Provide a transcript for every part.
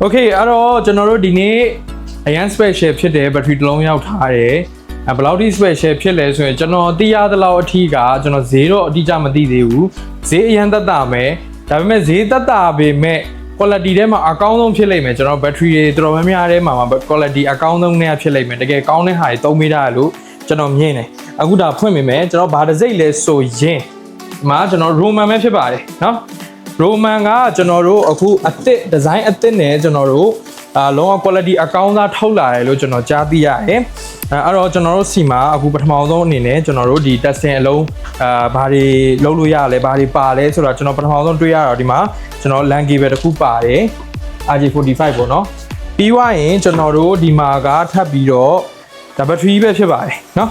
โอเคအဲ့တော့ကျွန်တော်တို့ဒီနေ့အရန် special ဖြစ်တဲ့ battery တစ်လုံးရောက်ထားတယ်အဲဘယ်လောက်ထိ special ဖြစ်လဲဆိုရင်ကျွန်တော်သိရသလောက်အထိကကျွန်တော်ဈေးတော့အတိအကျမသိသေးဘူးဈေးအရန်သက်သာမယ်ဒါပေမဲ့ဈေးသက်သာပေမဲ့ quality ထဲမှာအကောင်းဆုံးဖြစ်လိမ့်မယ်ကျွန်တော် battery တွေတော်တော်များများထဲမှာမှာ quality အကောင်းဆုံးနဲ့ဖြစ်လိမ့်မယ်တကယ်ကောင်းတဲ့ဟာတွေသုံးမိတာလို့ကျွန်တော်မြင်တယ်အခုဒါဖွင့်မိမယ်ကျွန်တော်ဘာတစ်စိတ်လဲဆိုရင်ဒီမှာကျွန်တော် roman ပဲဖြစ်ပါတယ်เนาะ roman ကကျွန်တော်တို့အခုအသစ် design အသစ်နဲ့ကျွန်တော်တို့အာလုံးဝ quality အကောင်းစားထုတ်လာတယ်လို့ကျွန်တော်ကြားသိရတယ်အဲအဲ့တော့ကျွန်တော်တို့စီမှာအခုပထမဆုံးအနေနဲ့ကျွန်တော်တို့ဒီ testing အလုံးအာဘာတွေလုပ်လို့ရလဲဘာတွေပါလဲဆိုတော့ကျွန်တော်ပထမဆုံးတွေ့ရတော့ဒီမှာကျွန်တော် LAN cable တစ်ခုပါတယ် RJ45 ပေါ့နော်ပြီးွားရင်ကျွန်တော်တို့ဒီမှာကထပ်ပြီးတော့ဒါ battery ပဲဖြစ်ပါတယ်เนาะ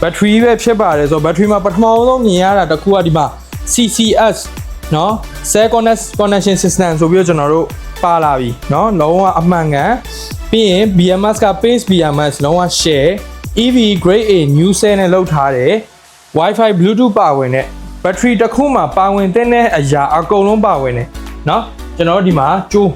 battery ပဲဖြစ်ပါတယ်ဆိုတော့ battery မှာပထမဆုံးမြင်ရတာတစ်ခုကဒီမှာ CCS เนาะ cell connect connection system ဆိုပြီးတော့ကျွန်တော်တို့ပါလာပြီเนาะလုံးဝအမှန်ကန်ပြီးရင် BMS က Pace BMS လုံးဝ share EV grade A new cell နဲ့လောက်ထားတယ် Wi-Fi Bluetooth ပါဝင်တဲ့ battery တစ်ခုမှာပါဝင်တဲ့အရာအကုန်လုံးပါဝင်တယ်เนาะကျွန်တော်တို့ဒီမှာကျိုး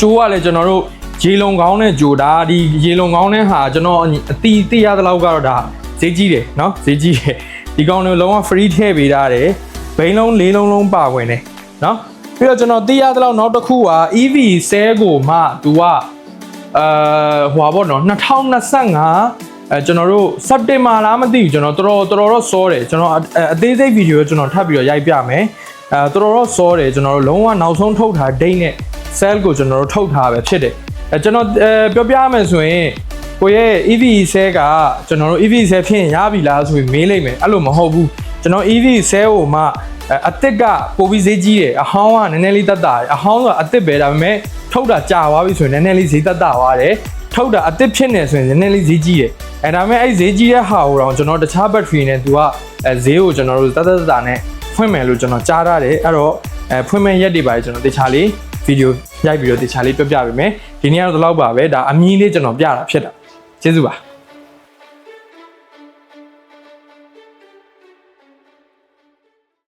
ကျိုးကလည်းကျွန်တော်တို့ရေလုံကောင်းတဲ့ဂျိုဒါဒီရေလုံကောင်းတဲ့ဟာကျွန်တော်အတီးသိရသလောက်ကတော့ဒါဈေးကြီးတယ်เนาะဈေးကြီးတယ်ဒီကောင်တွေလုံးဝ free ထည့်ပေးထားတယ် ဘိန်းလုံးလေးလုံးလုံးပါဝင်တယ်เนาะပြီးတော့ကျွန်တော်သိရသလောက်နောက်တစ်ခုက EV ဆဲကိုမှ तू ကအာဟွာပေါ့နော်2025အဲကျွန်တော်တို့စက်တင်ဘာလားမသိဘူးကျွန်တော်တော်တော်တော်တော်စောတယ်ကျွန်တော်အအသေးစိတ်ဗီဒီယိုကျွန်တော်ထပ်ပြီးတော့ရိုက်ပြမယ်အဲတော်တော်စောတယ်ကျွန်တော်တို့လုံးဝနောက်ဆုံးထုတ်ထားဒိတ်နဲ့ cell ကိုကျွန်တော်တို့ထုတ်ထားပဲဖြစ်တယ်အဲကျွန်တော်အဲပြောပြရမယ်ဆိုရင်ကိုရဲ့ EV cell ကကျွန်တော်တို့ EV cell ဖြစ်ရင်ရပြီလားဆိုပြီးမေးလိုက်မယ်အဲ့လိုမဟုတ်ဘူး ကျွန်တော် EV cell ကိုမှအဲအသစ်ကပိုပြီးဈေးကြီးတယ်အဟောင်းကနည်းနည်းလေးတက်တာတယ်အဟောင်းဆိုတာအသစ်ပဲဒါပေမဲ့ထုတ်တာကြာသွားပြီဆိုရင်နည်းနည်းလေးဈေးတက်တာသွားတယ်ထုတ်တာအသစ်ဖြစ်နေဆိုရင်နည်းနည်းလေးဈေးကြီးတယ်အဲဒါပေမဲ့အဲ့ဈေးကြီးတဲ့ဟာကိုတော့ကျွန်တော်တခြား battery နဲ့သူကအဲဈေးကိုကျွန်တော်တို့တက်တက်တက်တာနဲ့ဖွင့်မယ်လို့ကျွန်တော်ကြားရတယ်အဲ့တော့အဲဖွင့်မဲ့ရက်တွေပါကျွန်တော်တခြားလေးဗီဒီယိုရိုက်ပြီးတော့တခြားလေးပြောပြပေးမယ်ဒီနေ့ကတော့ဒီလောက်ပါပဲဒါအမီးလေးကျွန်တော်ပြတာဖြစ်တာကျေးဇူးပါ